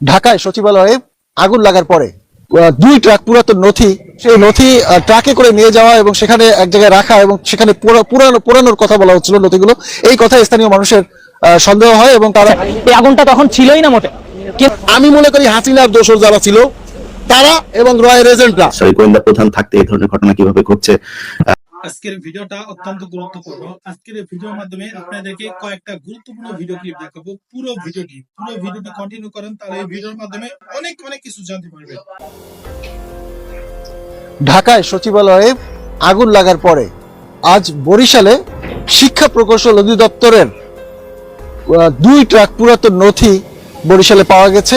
ঢাকায় সচিবালয়ে আগুন লাগার পরে দুই ট্রাক পুরাতন নথি সেই নথি ট্রাকে করে নিয়ে যাওয়া এবং সেখানে এক জায়গায় রাখা এবং সেখানে পুরানো পুরানোর কথা বলা হচ্ছিল নথিগুলো। এই কথা স্থানীয় মানুষের আহ, সন্দেহ হয় এবং তারা এই আগুনটা তখন ছিলই না মোটে? আমি মনে করি হাসিনার দোষর যারা ছিল তারা এবং রয়ের এজেন্টরা। গোয়েন্দা প্রধান থাকতে এই ধরনের ঘটনা কীভাবে ঘটছে? আজকের ভিডিওটা অত্যন্ত গুরুত্বপূর্ণ। আজকের ভিডিওর মাধ্যমে আপনাদেরকে কয়েকটা গুরুত্বপূর্ণ ভিডিও ক্লিপ দেখাবো। পুরো ভিডিওটি পুরো ভিডিওটি কন্টিনিউ করেন, তাহলে এই ভিডিওর মাধ্যমে অনেক অনেক কিছু জানতে পারবেন। ঢাকায় সচিবালয়ে আগুন লাগার পরে আজ বরিশালে শিক্ষা প্রকৌশল অধিদপ্তরের দুই ট্রাক পুরাতন নথি বরিশালে পাওয়া গেছে,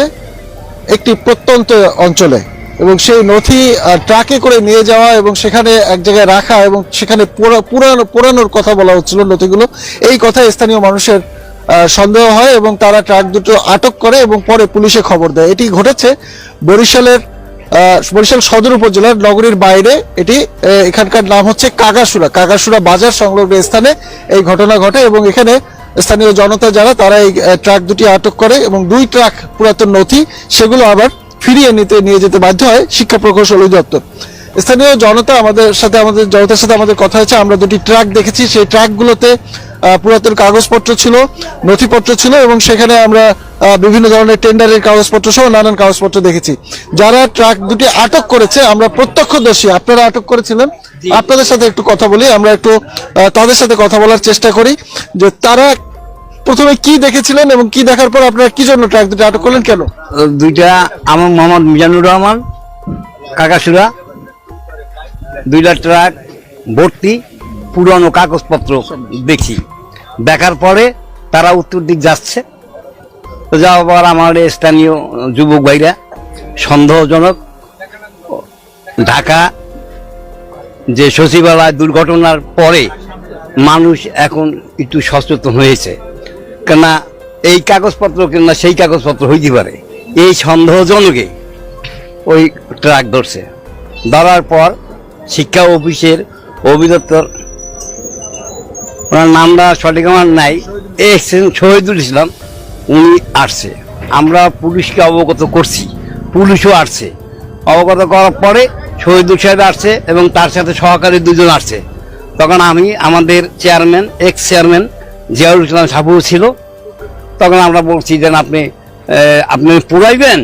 একটি প্রত্যন্ত অঞ্চলে। এবং সেই নথি ট্রাকে করে নিয়ে যাওয়া এবং সেখানে এক জায়গায় রাখা এবং সেখানে পুরা- পুরানো পুরানোর কথা বলা হচ্ছিল নথিগুলো। এই কথা স্থানীয় মানুষের সন্দেহ হয় এবং তারা ট্রাক দুটো আটক করে এবং পরে পুলিশে খবর দেয়। এটি ঘটেছে বরিশালের বরিশাল সদর উপজেলার নগরীর বাইরে। এটি এখানকার নাম হচ্ছে কাগাসুরা কাগাসুরা বাজার সংলগ্ন স্থানে এই ঘটনা ঘটে এবং এখানে স্থানীয় জনতা যারা, তারা এই ট্রাক দুটি আটক করে এবং দুই ট্রাক পুরাতন নথি, সেগুলো আবার ফিরিয়ে নিতে নিয়ে যেতে বাধ্য হয় শিক্ষা প্রকৌশল অধিদপ্তর। স্থানীয় জনতা আমাদের সাথে আমাদের জনতার সাথে আমাদের কথা হয়েছে আমরা দুটি ট্রাক দেখেছি সেই ট্রাকগুলোতে পুরাতন কাগজপত্র ছিল নথিপত্র ছিল এবং সেখানে আমরা বিভিন্ন ধরনের টেন্ডারের কাগজপত্র সহ নানান কাগজপত্র দেখেছি। যারা ট্রাক দুটি আটক করেছে আমরা প্রত্যক্ষদর্শী আপনারা আটক করেছিলেন? আপনাদের সাথে একটু কথা বলি আমরা একটু তাদের সাথে কথা বলার চেষ্টা করি যে তারা প্রথমে কি দেখেছিলেন এবং কি দেখার পর আপনারা কি জন্য ট্রাক দুটি আটক করলেন কেন? দুইটা আমার মোহাম্মদ মিজানুর রহমান কাকাসুরা দুইটা ট্রাক, ভর্তি, পুরনো কাগজপত্র দেখি। দেখার পরে তারা উত্তর দিক যাচ্ছে। তো যাওয়ার পর আমার স্থানীয় যুবক ভাইরা সন্দেহজনক ঢাকা যে সচিবালয় দুর্ঘটনার পরে মানুষ এখন একটু সচেতন হয়েছে। কেননা এই কাগজপত্র কিংবা সেই কাগজপত্র হইতে পারে। এই সন্দেহজনকে ওই ট্রাক ধরছে। ধরার পর শিক্ষা অফিসের অভিদপ্তর ওনার নামটা সঠিক আমার নাই এক্সেন শহীদুল ইসলাম উনি আসছে। আমরা পুলিশকে অবগত করছি, পুলিশও আসছে। অবগত করার পরে শহীদুল সাহেব আসছে এবং তার সাথে সহকারী দুজন আসছে। তখন আমি, আমাদের chairman ex chairman Ziaul Islam Sabu ছিল, তখন আমরা বলছি যে আপনি আপনি পুরাইবেন?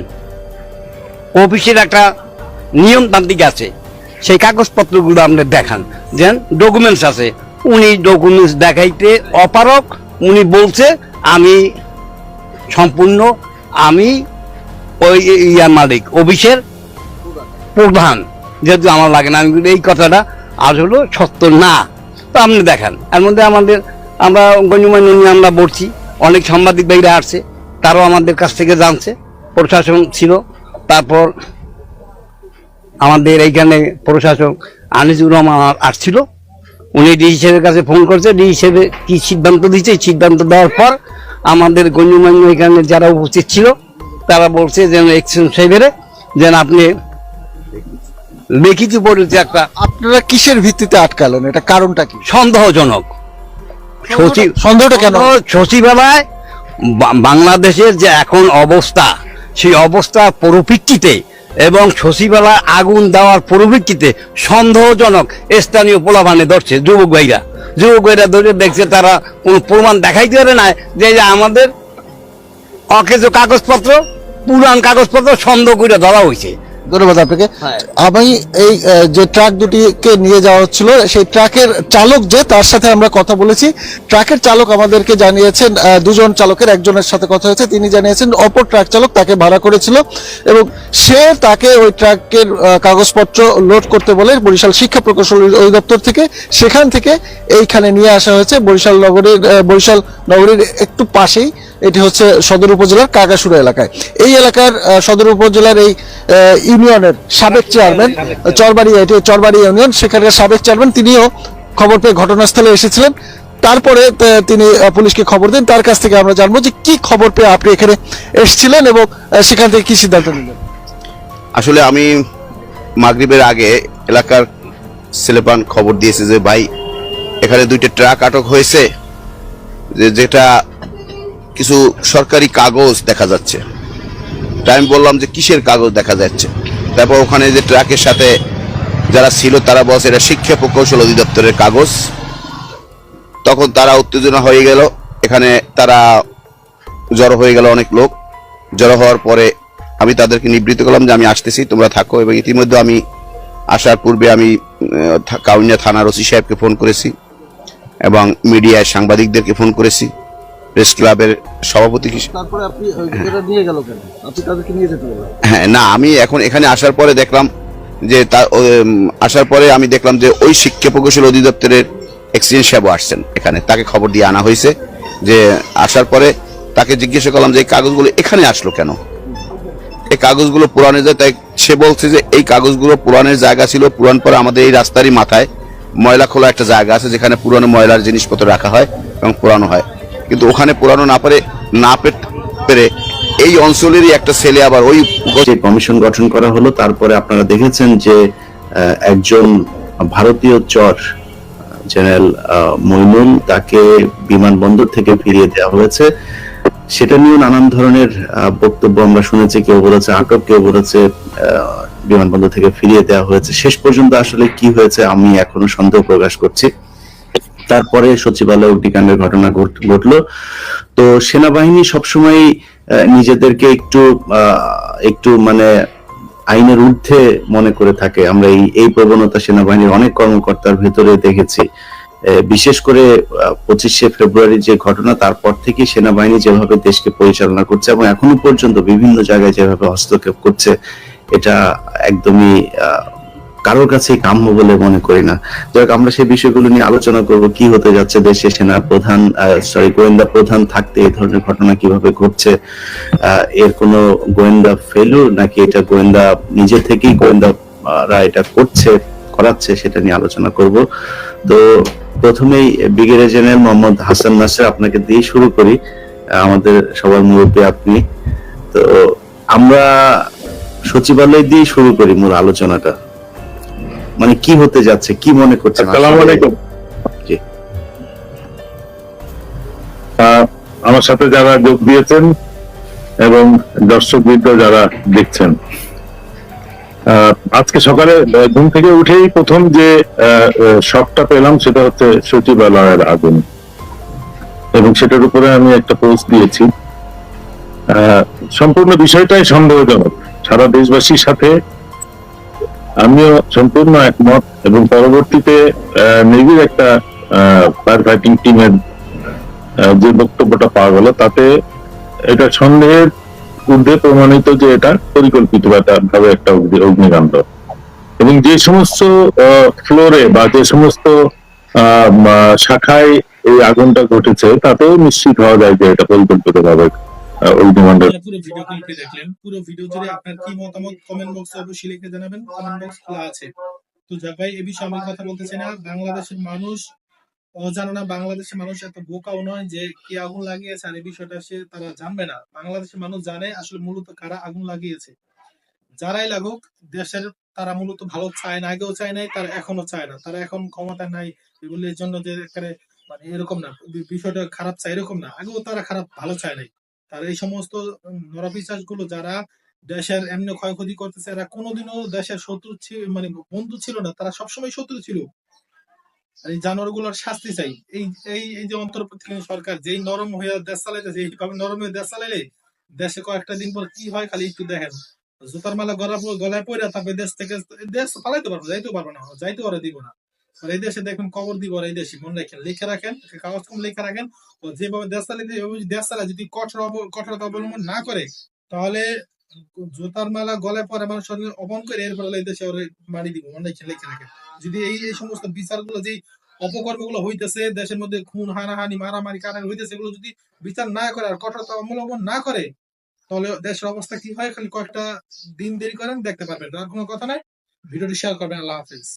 অফিসের একটা নিয়মতান্ত্রিক আছে, সেই কাগজপত্রগুলো আপনি দেখান। যেন ডকুমেন্টস আছে, উনি ডকুমেন্টস দেখাইতে অপারক উনি বলছে, আমি সম্পূর্ণ, আমি ওই ইয়ার মালিক, অফিসের প্রধান, যেহেতু আমার লাগে না। আমি এই কথাটা আজ হলো সত্য না। তো আপনি দেখান। এর মধ্যে আমাদের আমরা গণ্যমান্য নিয়ে আমরা বলছি অনেক সাংবাদিক ভাইরা আসছে তারাও আমাদের কাছ থেকে জানছে প্রশাসন ছিল তারপর আমাদের এইখানে প্রশাসক আনিসুর রহমান আসছিল উনি ডি হিসেবের কাছে ফোন করছে ডি হিসেবে কি সিদ্ধান্ত দিচ্ছে এই সিদ্ধান্ত দেওয়ার পর আমাদের গণ্যমান্য এখানে যারা উপস্থিত ছিল তারা বলছে যেন এক্সচেঞ্জ সাহেবের যেন আপনি লিখিত পরিচয় একটা আপনারা কিসের ভিত্তিতে আটকালেন? এটা কারণটা কি? সন্দেহজনক। সচিব সন্দেহটা কেন? সচিবালয় বাংলাদেশের যে এখন অবস্থা সেই অবস্থার পরিপ্রেক্ষিতে এবং সচিবালয় আগুন দেওয়ার পরিপ্রেক্ষিতে সন্দেহজনক স্থানীয় পোলাভানে ধরছে যুবক ভাইরা। যুবক ভাইরা ধরে দেখছে তারা কোনো প্রমাণ দেখাইতে পারে না যে যে আমাদের অকেজ কাগজপত্র পুরান কাগজপত্র সন্দেহ করে ধরা হয়েছে ধন্যবাদ আপনাকে। হ্যাঁ। আমি এই যে ট্রাক দুটিকে নিয়ে যাওয়া হচ্ছিল সেই ট্রাকের চালক যে তার সাথে আমরা কথা বলেছি। ট্রাকের চালক আমাদেরকে জানিয়েছেন দুজন চালকের একজনের সাথে কথা হয়েছে। তিনি জানিয়েছেন অপর ট্রাক চালক তাকে ভাড়া করেছিল এবং সে তাকে ওই ট্রাকের কাগজপত্র লোড করতে বলে বরিশাল শিক্ষা প্রকৌশল অধিদপ্তর থেকে। সেখান থেকে এইখানে নিয়ে আসা হয়েছে। বরিশাল নগরীর বরিশাল নগরীর একটু পাশেই। এটি হচ্ছে সদর উপজেলার কাগাসুরা এলাকায়। এই এলাকার সদর উপজেলার এই ইউনিয়নের সাবেক চেয়ারম্যান চরবাড়ি এটি চরবাড়ি ইউনিয়ন, সেখানকার সাবেক চেয়ারম্যান, তিনিও খবর পেয়ে ঘটনাস্থলে এসেছিলেন। তারপরে তিনি পুলিশকে খবর দেন। তার কাছ থেকে আমরা জানব যে কি খবর পেয়ে আপনি এখানে এসেছিলেন এবং সেখান থেকে কি সিদ্ধান্ত নিলেন? আসলে আমি মাগরিবের আগে এলাকার ছেলেপান খবর দিয়েছে যে, ভাই, এখানে দুইটা ট্রাক আটক হয়েছে। যেটা কিছু সরকারি কাগজ দেখা যাচ্ছে। তাই আমি বললাম যে কিসের কাগজ দেখা যাচ্ছে? তারপর ওখানে যে ট্রাকের সাথে যারা ছিল তারা বলছে এটা শিক্ষা প্রকৌশল অধিদপ্তরের কাগজ। তখন তারা উত্তেজনা হয়ে গেল। এখানে তারা জড়ো হয়ে গেল অনেক লোক। জড়ো হওয়ার পরে আমি তাদেরকে নিবৃত্ত করলাম যে আমি আসতেছি, তোমরা থাকো। এবং ইতিমধ্যে আমি আসার পূর্বে আমি কাউনিয়া থানার ওসি সাহেবকে ফোন করেছি এবং মিডিয়ায় সাংবাদিকদেরকে ফোন করেছি। প্রেস ক্লাবের সভাপতি হিসেবে। তারপরে আপনি এটা নিয়ে গেল কেন? আপনি তাদেরকে নিয়ে যেতে বললেন। হ্যাঁ না আমি এখন এখানে আসার পরে দেখলাম যে তা আসার পরে আমি দেখলাম যে ওই শিক্ষা প্রকৌশল অধিদপ্তরের এক্সিডেন্ট সাহেবও আসছেন এখানে। তাকে খবর দিয়ে আনা হয়েছে যে আসার পরে তাকে জিজ্ঞাসা করলাম যে এই কাগজগুলো এখানে আসলো কেন? এই কাগজগুলো পুরানো যায় তাই সে বলছে যে এই কাগজগুলো পুরানের জায়গা ছিল পুরান পরে আমাদের এই রাস্তারই মাথায় ময়লা খোলা একটা জায়গা আছে যেখানে পুরানো ময়লার জিনিসপত্র রাখা হয় এবং পুরানো হয়। কিন্তু ওখানে পুরানো না পারে, না পেরে এই অঞ্চলেরই একটা ছেলে আবার ওই কমিশন গঠন করা হলো, তারপরে আপনারা দেখেছেন যে একজন ভারতীয় চর, জেনারেল মইনুল, তাকে বিমানবন্দর থেকে ফিরিয়ে দেওয়া হয়েছে। সেটা নিয়ে নানান ধরনের বক্তব্য আমরা শুনেছি, কেউ বলেছে আটক, কেউ বলেছে বিমানবন্দর থেকে ফিরিয়ে দেওয়া হয়েছে। শেষ পর্যন্ত আসলে কি হয়েছে আমি এখনও সন্দেহ প্রকাশ করছি। তারপরে সচিবালয় অগ্নিকাণ্ডের ঘটনা ঘট- ঘটলো। তো সেনাবাহিনী সবসময় নিজেদেরকে একটু একটু মানে আইনের ঊর্ধ্বে মনে করে থাকে। আমরা এই এই প্রবণতা সেনাবাহিনীর অনেক কর্মকর্তার ভেতরে দেখেছি। বিশেষ করে পঁচিশে ফেব্রুয়ারি যে ঘটনা, তারপর থেকে সেনাবাহিনী যেভাবে দেশকে পরিচালনা করছে এবং এখনও পর্যন্ত বিভিন্ন জায়গায় যেভাবে হস্তক্ষেপ করছে, এটা একদমই কারোর কাছে কাম্য বলে মনে করি না। যাই আমরা সেই বিষয়গুলো নিয়ে আলোচনা করব, কি হতে যাচ্ছে দেশে সেনা প্রধান সরি গোয়েন্দা প্রধান থাকতে এই ধরনের ঘটনা কীভাবে ঘটছে এর কোনো গোয়েন্দা ফেলুর নাকি এটা গোয়েন্দা নিজে থেকেই গোয়েন্দারা এটা করছে, করাচ্ছে সেটা নিয়ে আলোচনা করব। তো প্রথমেই ব্রিগেডিয়ার জেনারেল মোহাম্মদ হাসান নাসির, আপনাকে দিয়ে শুরু করি আমাদের সবার মুরব্বী আপনি। তো আমরা সচিবালয় দিয়ে শুরু করি মূল আলোচনাটা। মানে কি হতে যাচ্ছে কি মনে করছেন আসসালামু আলাইকুম। জি। আমার সাথে যারা যোগ দিয়েছেন এবং দর্শকবৃন্দ যারা দেখছেন আজকে সকালে ঘুম থেকে উঠেই প্রথম যে শখটা পেলাম সেটা হচ্ছে সচিবালয়ের আগুন। এবং সেটার উপরে আমি একটা পোস্ট দিয়েছি। আহ, সম্পূর্ণ বিষয়টাই সন্দেহজনক। সারা দেশবাসীর সাথে আমিও সম্পূর্ণ একমত এবং পরবর্তীতে নেভির একটা ফায়ার ফাইটিং টিমের যে বক্তব্যটা পাওয়া গেল, তাতে এটা সন্দেহের ঊর্ধ্বে প্রমাণিত যে এটা পরিকল্পিত ভাবে একটা অগ্নি- অগ্নিকাণ্ড। এবং যে সমস্ত ফ্লোরে বা যে সমস্ত শাখায় এই আগুনটা ঘটেছে, তাতেও নিশ্চিত হওয়া যায় যে এটা পরিকল্পিত ভাবে বাংলাদেশের মানুষ বাংলাদেশের মানুষ এত বোকাও নয় যে কি আগুন লাগিয়েছে আর এই বিষয়টা সে তারা জানবে না। বাংলাদেশের মানুষ জানে আসলে মূলত কারা আগুন লাগিয়েছে। যারাই লাগুক, দেশের তারা মূলত ভালো চায় না, আগেও চায় নাই, তারা এখনও চায় না। তারা এখন ক্ষমতা নাই এগুলির জন্য যে মানে এরকম না। বিষয়টা খারাপ চায় এরকম না। আগেও তারা খারাপ, ভালো চায় নাই। তার এই সমস্ত নরপিচাসগুলো যারা দেশের এমনি ক্ষয়ক্ষতি করতেছে, এরা কোনোদিনও দেশের শত্রু মানে বন্ধু ছিল না, তারা সবসময় শত্রু ছিল। আর এই জানোয়ারগুলোর শাস্তি চাই। এই এই যে অন্তর্বর্তীকালীন সরকার যেই নরম হয়ে দেশ চালাইতেছে এইভাবে নরম হয়ে দেশ চালাইলে দেশে কয়েকটা দিন পর কি হয় খালি একটু দেখেন। জুতার মালা গলা, গলায় পড়ে তারপরে দেশ থেকে, দেশ পালাইতে পারব যাইতে পারব না যাইতে ওরা দিব না। আর এই দেশে কবর দিব এই দেশে মনে রাখেন, লিখে রাখেন কাগজ কম লিখে রাখেন, ও যেভাবে দেশ যদি কঠোর কঠোরতা অবলম্বন না করে, তাহলে মালা পরে অপমান করে, এরপরে এই দেশে ওরা মারি দিব, মনে রাখেন, লিখে রাখেন। যদি এই এই সমস্ত বিচারগুলো যেই অপকর্মগুলো হইতেছে, দেশের মধ্যে খুন, হানাহানি, মারামারি কারাগারি হইতেছে, এগুলো যদি বিচার না করে আর কঠোরতা অবলম্বন না করে, তাহলে দেশের অবস্থা কি হয়? খালি কয়েকটা দিন দেরি করেন, দেখতে পারবেন। আর কোনো কথা নাই। ভিডিওটি শেয়ার করবেন, আল্লাহ হাফিজ।